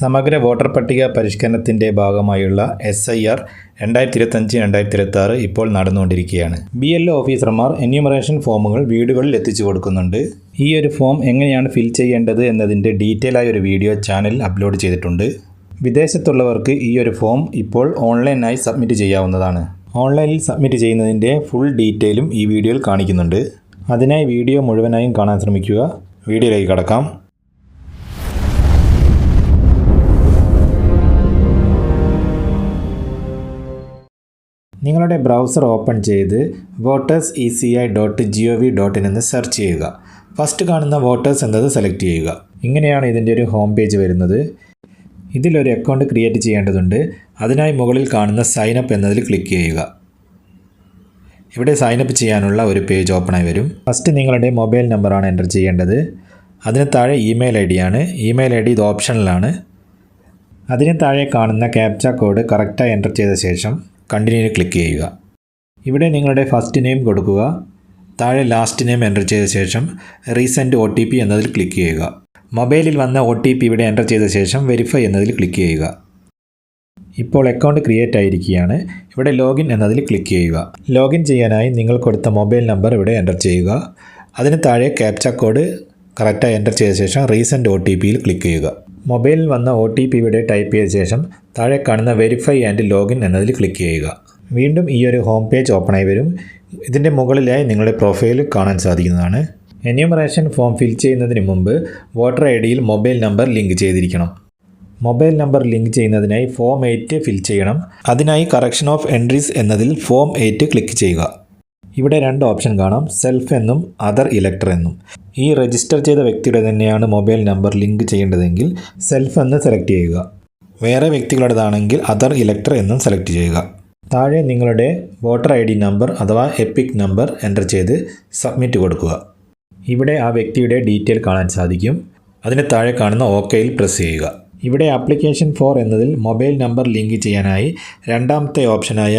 സമഗ്ര വോട്ടർ പട്ടിക പരിഷ്കരണത്തിന്റെ ഭാഗമായുള്ള എസ് ഐ ആർ രണ്ടായിരത്തി ഇരുപത്തഞ്ച് രണ്ടായിരത്തി ഇരുപത്തി ആറ് ഇപ്പോൾ നടന്നുകൊണ്ടിരിക്കുകയാണ്. ബി എൽ ഒ ഓഫീസർമാർ എന്യൂമറേഷൻ ഫോമുകൾ വീടുകളിൽ എത്തിച്ചു കൊടുക്കുന്നുണ്ട്. ഈ ഒരു ഫോം എങ്ങനെയാണ് ഫിൽ ചെയ്യേണ്ടത് എന്നതിന്റെ ഡീറ്റെയിൽ ആയ ഒരു വീഡിയോ ചാനൽ അപ്ലോഡ് ചെയ്തിട്ടുണ്ട്. വിദേശത്തുള്ളവർക്ക് ഈ ഒരു ഫോം ഇപ്പോൾ ഓൺലൈനായി സബ്മിറ്റ് ചെയ്യാവുന്നതാണ്. ഓൺലൈനിൽ സബ്മിറ്റ് ചെയ്യുന്നതിന്റെ ഫുൾ ഡീറ്റെയിലും ഈ വീഡിയോയിൽ കാണിക്കുന്നുണ്ട്. അതിനായി വീഡിയോ മുഴുവനായും കാണാൻ ശ്രമിക്കുക. വീഡിയോയിലേക്ക് കടക്കാം. നിങ്ങളുടെ ബ്രൗസർ ഓപ്പൺ ചെയ്ത് voters E C I dot G O V dot in എന്ന് സെർച്ച് ചെയ്യുക. ഫസ്റ്റ് കാണുന്ന വോട്ടേഴ്സ് എന്നത് സെലക്ട് ചെയ്യുക. ഇങ്ങനെയാണ് ഇതിന്റെ ഒരു ഹോം പേജ് വരുന്നത്. ഇതിലൊരു അക്കൗണ്ട് ക്രിയേറ്റ് ചെയ്യേണ്ടതുണ്ട്. അതിനായി മുകളിൽ കാണുന്ന സൈനപ്പ് എന്നതിൽ ക്ലിക്ക് ചെയ്യുക. ഇവിടെ സൈനപ്പ് ചെയ്യാനുള്ള ഒരു പേജ് ഓപ്പണായി വരും. ഫസ്റ്റ് നിങ്ങളുടെ മൊബൈൽ നമ്പറാണ് എന്റർ ചെയ്യേണ്ടത്. അതിന് താഴെ ഇമെയിൽ ഐ ഡിയാണ് ഇമെയിൽ ഐ ഡി ഇത് ഓപ്ഷനിലാണ് അതിന് താഴെ കാണുന്ന ക്യാപ്ച കോഡ് കറക്റ്റായി എന്റർ ചെയ്ത ശേഷം കണ്ടിന്യൂ ക്ലിക്ക് ചെയ്യുക. ഇവിടെ നിങ്ങളുടെ ഫസ്റ്റ് നെയിം കൊടുക്കുക. താഴെ ലാസ്റ്റ് നെയിം എന്റർ ചെയ്ത ശേഷം റീസെന്റ് ഒ ടി പി എന്നതിൽ ക്ലിക്ക് ചെയ്യുക. മൊബൈലിൽ വന്ന ഒ ടി പി ഇവിടെ എന്റർ ചെയ്ത ശേഷം വെരിഫൈ എന്നതിൽ ക്ലിക്ക് ചെയ്യുക. ഇപ്പോൾ അക്കൗണ്ട് ക്രിയേറ്റ് ആയിരിക്കുകയാണ്. ഇവിടെ ലോഗിൻ എന്നതിൽ ക്ലിക്ക് ചെയ്യുക. ലോഗിൻ ചെയ്യാനായി നിങ്ങൾ കൊടുത്ത മൊബൈൽ നമ്പർ ഇവിടെ എന്റർ ചെയ്യുക. അതിന് താഴെ ക്യാപ്ച കോഡ് കറക്റ്റായി എന്റർ ചെയ്ത ശേഷം റീസെന്റ് ഒ ടി പിയിൽ ക്ലിക്ക് ചെയ്യുക. മൊബൈലിൽ വന്ന ഒ ടി പി ഇവിടെ ടൈപ്പ് ചെയ്ത ശേഷം താഴെ കാണുന്ന വെരിഫൈ ആൻഡ് ലോഗിൻ എന്നതിൽ ക്ലിക്ക് ചെയ്യുക. വീണ്ടും ഈ ഒരു ഹോം പേജ് ഓപ്പൺ ആയി വരും. ഇതിന്റെ മുകളിലായി നിങ്ങളുടെ പ്രൊഫൈൽ കാണാൻ സാധിക്കുന്നതാണ്. എന്യൂമറേഷൻ ഫോം ഫിൽ ചെയ്യുന്നതിന് മുമ്പ് വോട്ടർ ഐ ഡിയിൽ മൊബൈൽ നമ്പർ ലിങ്ക് ചെയ്തിരിക്കണം. മൊബൈൽ നമ്പർ ലിങ്ക് ചെയ്യുന്നതിനായി ഫോം എയ്റ്റ് ഫിൽ ചെയ്യണം. അതിനായി കറക്ഷൻ ഓഫ് എൻട്രീസ് എന്നതിൽ ഫോം എയ്റ്റ് ക്ലിക്ക് ചെയ്യുക. ഇവിടെ രണ്ട് ഓപ്ഷൻ കാണാം. സെൽഫ് എന്നും അതർ ഇലക്ടർ എന്നും. ഈ രജിസ്റ്റർ ചെയ്ത വ്യക്തിയുടെ തന്നെയാണ് മൊബൈൽ നമ്പർ ലിങ്ക് ചെയ്യേണ്ടതെങ്കിൽ സെൽഫ് എന്ന് സെലക്ട് ചെയ്യുക. വേറെ വ്യക്തികളുടേതാണെങ്കിൽ അതർ ഇലക്ടർ എന്നും സെലക്ട് ചെയ്യുക. താഴെ നിങ്ങളുടെ വോട്ടർ ഐ ഡി നമ്പർ അഥവാ എപ്പിക് നമ്പർ എന്റർ ചെയ്ത് സബ്മിറ്റ് കൊടുക്കുക. ഇവിടെ ആ വ്യക്തിയുടെ ഡീറ്റെയിൽ കാണാൻ സാധിക്കും. അതിന് താഴെ കാണുന്ന ഓക്കെയിൽ പ്രസ് ചെയ്യുക. ഇവിടെ ആപ്ലിക്കേഷൻ ഫോർ എന്നതിൽ മൊബൈൽ നമ്പർ ലിങ്ക് ചെയ്യാനായി രണ്ടാമത്തെ ഓപ്ഷനായ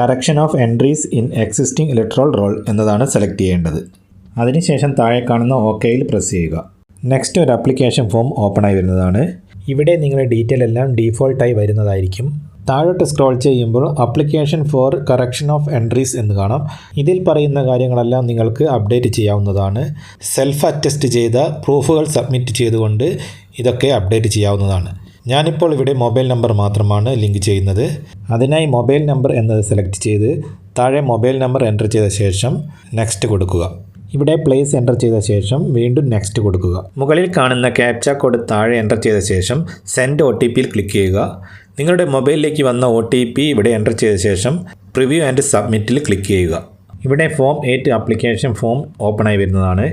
correction of entries in existing electoral roll എന്നതാണ് സെലക്ട് ചെയ്യേണ്ടത്. അതിനുശേഷം താഴെ കാണുന്ന ഓക്കെയിൽ പ്രസ് ചെയ്യുക. നെക്സ്റ്റ് ഒരു അപ്ലിക്കേഷൻ ഫോം ഓപ്പണായി വരുന്നതാണ്. ഇവിടെ നിങ്ങളുടെ ഡീറ്റെയിൽ എല്ലാം ഡീഫോൾട്ടായി വരുന്നതായിരിക്കും. താഴോട്ട് സ്ക്രോൾ ചെയ്യുമ്പോൾ application for correction of entries എന്ന് കാണാം. ഇതിൽ പറയുന്ന കാര്യങ്ങളെല്ലാം നിങ്ങൾക്ക് അപ്ഡേറ്റ് ചെയ്യാവുന്നതാണ്. സെൽഫ് അറ്റസ്റ്റ് ചെയ്ത പ്രൂഫുകൾ സബ്മിറ്റ് ചെയ്തുകൊണ്ട് ഇതൊക്കെ അപ്ഡേറ്റ് ചെയ്യാവുന്നതാണ്. ഞാനിപ്പോൾ ഇവിടെ മൊബൈൽ നമ്പർ മാത്രമാണ് ലിങ്ക് ചെയ്യുന്നത്. അതിനായി മൊബൈൽ നമ്പർ എന്നത് സെലക്ട് ചെയ്ത് താഴെ മൊബൈൽ നമ്പർ എന്റർ ചെയ്ത ശേഷം നെക്സ്റ്റ് കൊടുക്കുക. ഇവിടെ പ്ലേസ് എന്റർ ചെയ്ത ശേഷം വീണ്ടും നെക്സ്റ്റ് കൊടുക്കുക. മുകളിൽ കാണുന്ന ക്യാപ്ച കോഡ് താഴെ എന്റർ ചെയ്ത ശേഷം സെൻഡ് ഒ ടി പിയിൽ ക്ലിക്ക് ചെയ്യുക. നിങ്ങളുടെ മൊബൈലിലേക്ക് വന്ന ഒ ടി പി ഇവിടെ എന്റർ ചെയ്ത ശേഷം പ്രിവ്യൂ ആൻഡ് സബ്മിറ്റിൽ ക്ലിക്ക് ചെയ്യുക. ഇവിടെ ഫോം എയ്റ്റ് ആപ്ലിക്കേഷൻ ഫോം ഓപ്പണായി വരുന്നതാണ്.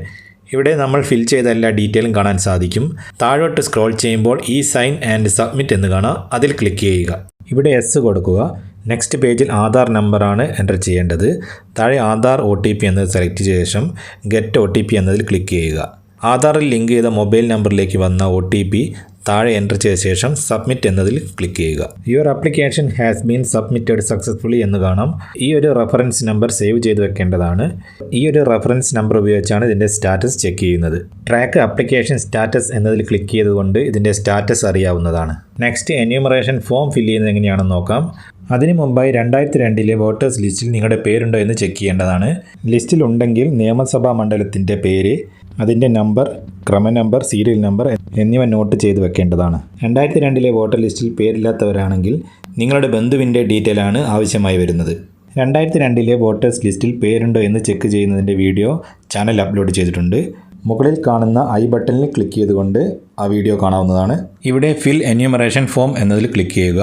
ഇവിടെ നമ്മൾ ഫിൽ ചെയ്ത എല്ലാ ഡീറ്റെയിലും കാണാൻ സാധിക്കും. താഴോട്ട് സ്ക്രോൾ ചെയ്യുമ്പോൾ ഈ സൈൻ ആൻഡ് സബ്മിറ്റ് എന്ന് കാണാം. അതിൽ ക്ലിക്ക് ചെയ്യുക. ഇവിടെ എസ് കൊടുക്കുക. നെക്സ്റ്റ് പേജിൽ ആധാർ നമ്പറാണ് എന്റർ ചെയ്യേണ്ടത്. താഴെ ആധാർ ഒ ടി പി എന്നത് സെലക്ട് ചെയ്ത ശേഷം ഗെറ്റ് ഒ ടി പി എന്നതിൽ ക്ലിക്ക് ചെയ്യുക. ആധാറിൽ ലിങ്ക് ചെയ്ത മൊബൈൽ നമ്പറിലേക്ക് വന്ന ഒ ടി പി താഴെ എന്റർ ചെയ്ത ശേഷം സബ്മിറ്റ് എന്നതിൽ ക്ലിക്ക് ചെയ്യുക. Your application has been submitted successfully എന്ന് കാണാം. ഈ ഒരു റെഫറൻസ് നമ്പർ സേവ് ചെയ്ത് വെക്കേണ്ടതാണ്. ഈ ഒരു റെഫറൻസ് നമ്പർ ഉപയോഗിച്ചാണ് ഇതിന്റെ സ്റ്റാറ്റസ് ചെക്ക് ചെയ്യുന്നത്. ട്രാക്ക് അപ്ലിക്കേഷൻ സ്റ്റാറ്റസ് എന്നതിൽ ക്ലിക്ക് ചെയ്തുകൊണ്ട് ഇതിന്റെ സ്റ്റാറ്റസ് അറിയാവുന്നതാണ്. നെക്സ്റ്റ് എന്യൂമറേഷൻ ഫോം ഫില്ല് ചെയ്യുന്നത് എങ്ങനെയാണെന്ന് നോക്കാം. അതിനു മുമ്പായി രണ്ടായിരത്തി രണ്ടിലെ വോട്ടേഴ്സ് ലിസ്റ്റിൽ നിങ്ങളുടെ പേരുണ്ടോ എന്ന് ചെക്ക് ചെയ്യേണ്ടതാണ്. ലിസ്റ്റിലുണ്ടെങ്കിൽ നിയമസഭാ മണ്ഡലത്തിന്റെ പേര് അതിന്റെ നമ്പർ ക്രമ നമ്പർ സീരിയൽ നമ്പർ എന്നിവ നോട്ട് ചെയ്ത് വെക്കേണ്ടതാണ്. രണ്ടായിരത്തി രണ്ടിലെ വോട്ടർ ലിസ്റ്റിൽ പേരില്ലാത്തവരാണെങ്കിൽ നിങ്ങളുടെ ബന്ധുവിന്റെ ഡീറ്റെയിൽ ആണ് ആവശ്യമായി വരുന്നത്. രണ്ടായിരത്തി രണ്ടിലെ വോട്ടേഴ്സ് ലിസ്റ്റിൽ പേരുണ്ടോ എന്ന് ചെക്ക് ചെയ്യുന്നതിന്റെ വീഡിയോ ചാനൽ അപ്ലോഡ് ചെയ്തിട്ടുണ്ട്. മുകളിൽ കാണുന്ന ഐ ബട്ടണിൽ ക്ലിക്ക് ചെയ്തുകൊണ്ട് ആ വീഡിയോ കാണാവുന്നതാണ്. ഇവിടെ ഫിൽ എന്യൂമറേഷൻ ഫോം എന്നതിൽ ക്ലിക്ക് ചെയ്യുക.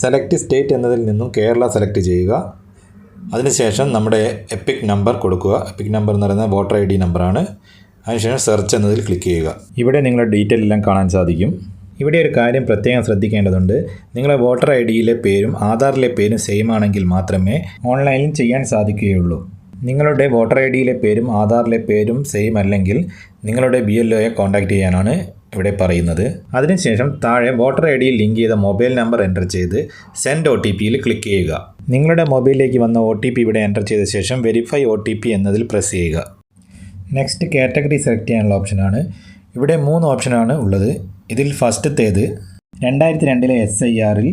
സെലക്ട് സ്റ്റേറ്റ് എന്നതിൽ നിന്നും കേരള സെലക്ട് ചെയ്യുക. അതിനുശേഷം നമ്മുടെ എപ്പിക് നമ്പർ കൊടുക്കുക. എപ്പിക് നമ്പർ എന്ന് പറയുന്നത് വോട്ടർ ഐ ഡി നമ്പറാണ് അതിനുശേഷം സെർച്ച് എന്നതിൽ ക്ലിക്ക് ചെയ്യുക. ഇവിടെ നിങ്ങളുടെ ഡീറ്റെയിൽ എല്ലാം കാണാൻ സാധിക്കും. ഇവിടെ ഒരു കാര്യം പ്രത്യേകം ശ്രദ്ധിക്കേണ്ടതുണ്ട്. നിങ്ങളുടെ വോട്ടർ ഐ ഡിയിലെ പേരും ആധാറിലെ പേരും സെയിം ആണെങ്കിൽ മാത്രമേ ഓൺലൈനിൽ ചെയ്യാൻ സാധിക്കുകയുള്ളൂ. നിങ്ങളുടെ വോട്ടർ ഐ ഡിയിലെ പേരും ആധാറിലെ പേരും സെയിം അല്ലെങ്കിൽ നിങ്ങളുടെ ബി എൽ ഒയെ കോൺടാക്റ്റ് ചെയ്യാനാണ്. ഇവിടെ പറയുന്നത്. അതിനുശേഷം താഴെ വോട്ടർ ഐ ഡിയിൽ ലിങ്ക് ചെയ്ത മൊബൈൽ നമ്പർ എന്റർ ചെയ്ത് സെൻഡ് ഒ ടി പിയിൽ ക്ലിക്ക് ചെയ്യുക. നിങ്ങളുടെ മൊബൈലിലേക്ക് വന്ന ഒ ടി പി ഇവിടെ എന്റർ ചെയ്ത ശേഷം വെരിഫൈ ഒ ടി പി എന്നതിൽ പ്രസ് ചെയ്യുക. നെക്സ്റ്റ് കാറ്റഗറി സെലക്ട് ചെയ്യാനുള്ള ഓപ്ഷനാണ്. ഇവിടെ മൂന്ന് ഓപ്ഷനാണ് ഉള്ളത്. ഇതിൽ ഫസ്റ്റത്തേത് രണ്ടായിരത്തി രണ്ടിലെ എസ് ഐ ആറിൽ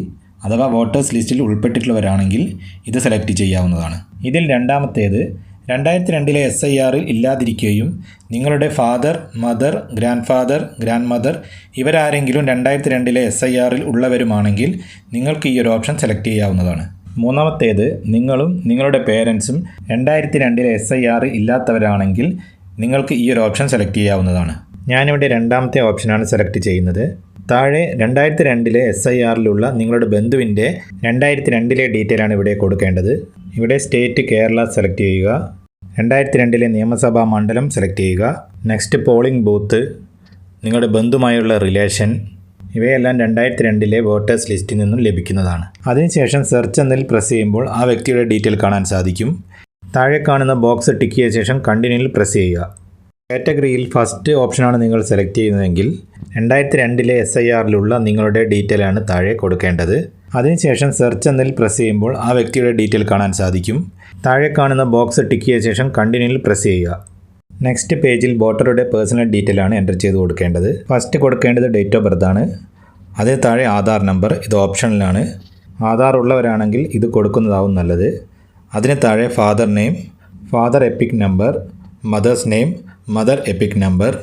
അഥവാ വോട്ടേഴ്സ് ലിസ്റ്റിൽ ഉൾപ്പെട്ടിട്ടുള്ളവരാണെങ്കിൽ ഇത് സെലക്ട് ചെയ്യാവുന്നതാണ്. ഇതിൽ രണ്ടാമത്തേത് രണ്ടായിരത്തി രണ്ടിലെ എസ് ഐ ആറിൽ ഇല്ലാതിരിക്കുകയും നിങ്ങളുടെ father mother grandfather grandmother ഇവരാരെങ്കിലും രണ്ടായിരത്തി രണ്ടിലെ എസ് ഐ ആറിൽ ഉള്ളവരുമാണെങ്കിൽ നിങ്ങൾക്ക് ഈ ഒരു ഓപ്ഷൻ സെലക്ട് ചെയ്യാവുന്നതാണ്. മൂന്നാമത്തേത് നിങ്ങളും നിങ്ങളുടെ പേരൻസും രണ്ടായിരത്തി രണ്ടിലെ എസ് ഐ ആർ ഇല്ലാത്തവരാണെങ്കിൽ നിങ്ങൾക്ക് ഈ ഒരു ഓപ്ഷൻ സെലക്ട് ചെയ്യാവുന്നതാണ്. ഞാനിവിടെ രണ്ടാമത്തെ ഓപ്ഷനാണ് സെലക്ട് ചെയ്യുന്നത്. താഴെ രണ്ടായിരത്തി രണ്ടിലെ എസ് ഐ ആറിലുള്ള നിങ്ങളുടെ ബന്ധുവിന്റെ രണ്ടായിരത്തി രണ്ടിലെ ഡീറ്റെയിൽ ആണ് ഇവിടെ കൊടുക്കേണ്ടത്. ഇവിടെ സ്റ്റേറ്റ് കേരള സെലക്ട് ചെയ്യുക. രണ്ടായിരത്തി രണ്ടിലെ നിയമസഭാ മണ്ഡലം സെലക്ട് ചെയ്യുക. നെക്സ്റ്റ് പോളിംഗ് ബൂത്ത് നിങ്ങളുടെ ബന്ധുമായുള്ള റിലേഷൻ ഇവയെല്ലാം രണ്ടായിരത്തി രണ്ടിലെ വോട്ടേഴ്സ് ലിസ്റ്റിൽ നിന്നും ലഭിക്കുന്നതാണ്. അതിനുശേഷം സെർച്ച് എന്നിൽ പ്രസ് ചെയ്യുമ്പോൾ ആ വ്യക്തിയുടെ ഡീറ്റെയിൽ കാണാൻ സാധിക്കും. താഴെ കാണുന്ന ബോക്സ് ടിക്ക് ചെയ്ത ശേഷം കണ്ടിന്യൂയിൽ പ്രസ് ചെയ്യുക. കാറ്റഗറിയിൽ ഫസ്റ്റ് ഓപ്ഷനാണ് നിങ്ങൾ സെലക്ട് ചെയ്യുന്നതെങ്കിൽ രണ്ടായിരത്തി രണ്ടിലെ എസ് ഐ ആറിലുള്ള നിങ്ങളുടെ ഡീറ്റെയിൽ ആണ് താഴെ കൊടുക്കേണ്ടത്. അതിനുശേഷം സെർച്ച് എന്നതിൽ പ്രസ് ചെയ്യുമ്പോൾ ആ വ്യക്തിയുടെ ഡീറ്റെയിൽ കാണാൻ സാധിക്കും. താഴെ കാണുന്ന ബോക്സ് ടിക്ക് ചെയ്ത ശേഷം കണ്ടിന്യൂയിൽ പ്രസ് ചെയ്യുക. നെക്സ്റ്റ് പേജിൽ വോട്ടറുടെ പേഴ്സണൽ ഡീറ്റെയിൽ ആണ് എന്റർ ചെയ്ത് കൊടുക്കേണ്ടത്. ഫസ്റ്റ് കൊടുക്കേണ്ടത് ഡേറ്റ് ഓഫ് ബർത്ത് ആണ്. താഴെ ആധാർ നമ്പർ ഇത് ഓപ്ഷനിലാണ്. ആധാർ ഉള്ളവരാണെങ്കിൽ ഇത് കൊടുക്കുന്നതാവും നല്ലത്. അതിന് താഴെ father name father EPIC number mother's name mother EPIC number.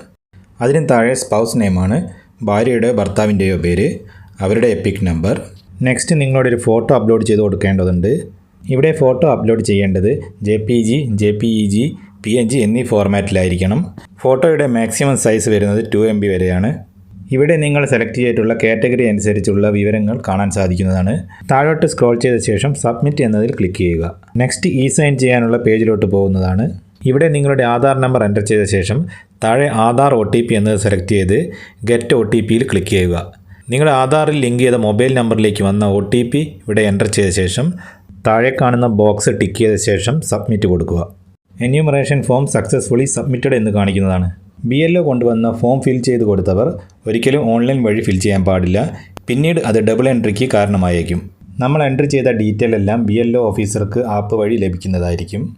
അതിന് താഴെ സ്പൗസ് നെയിമാണ്. ഭാര്യയുടെയോ ഭർത്താവിന്റെയോ പേര്. അവരുടെ എപ്പിക് നമ്പർ. നെക്സ്റ്റ് നിങ്ങളുടെ ഒരു ഫോട്ടോ അപ്ലോഡ് ചെയ്ത് കൊടുക്കേണ്ടതുണ്ട്. ഇവിടെ ഫോട്ടോ അപ്ലോഡ് ചെയ്യേണ്ടത് J P G J P E G P N G എന്നീ ഫോർമാറ്റിലായിരിക്കണം. ഫോട്ടോയുടെ മാക്സിമം സൈസ് വരുന്നത് ടു എം ബി വരെയാണ്. ഇവിടെ നിങ്ങൾ സെലക്ട് ചെയ്തിട്ടുള്ള കാറ്റഗറി അനുസരിച്ചുള്ള വിവരങ്ങൾ കാണാൻ സാധിക്കുന്നതാണ്. താഴോട്ട് സ്ക്രോൾ ചെയ്ത ശേഷം സബ്മിറ്റ് എന്നതിൽ ക്ലിക്ക് ചെയ്യുക. നെക്സ്റ്റ് ഇ സൈൻ ചെയ്യാനുള്ള പേജിലോട്ട് പോകുന്നതാണ്. ഇവിടെ നിങ്ങളുടെ ആധാർ നമ്പർ എന്റർ ചെയ്ത ശേഷം താഴെ ആധാർ ഒ എന്നത് സെലക്ട് ചെയ്ത് ഗെറ്റ് ഒ ക്ലിക്ക് ചെയ്യുക. നിങ്ങളുടെ ആധാറിൽ ലിങ്ക് ചെയ്ത മൊബൈൽ നമ്പറിലേക്ക് വന്ന ഒ ഇവിടെ എന്റർ ചെയ്ത ശേഷം താഴെ കാണുന്ന ബോക്സ് ടിക്ക് ചെയ്ത ശേഷം സബ്മിറ്റ് കൊടുക്കുക. എന്യൂമറേഷൻ ഫോം സക്സസ്ഫുള്ളി സബ്മിറ്റഡ് എന്ന് കാണിക്കുന്നതാണ്. ബി എൽ ഒ കൊണ്ടുവന്ന ഫോം ഫിൽ ചെയ്ത് കൊടുത്തവർ ഒരിക്കലും ഓൺലൈൻ വഴി ഫിൽ ചെയ്യാൻ പാടില്ല. പിന്നീട് അത് ഡബിൾ എൻട്രിക്ക് കാരണമായേക്കും. നമ്മൾ എൻട്രി ചെയ്ത ഡീറ്റെയിൽ എല്ലാം ബി എൽ ഒ ഓഫീസർക്ക് ആപ്പ് വഴി ലഭിക്കുന്നതായിരിക്കും.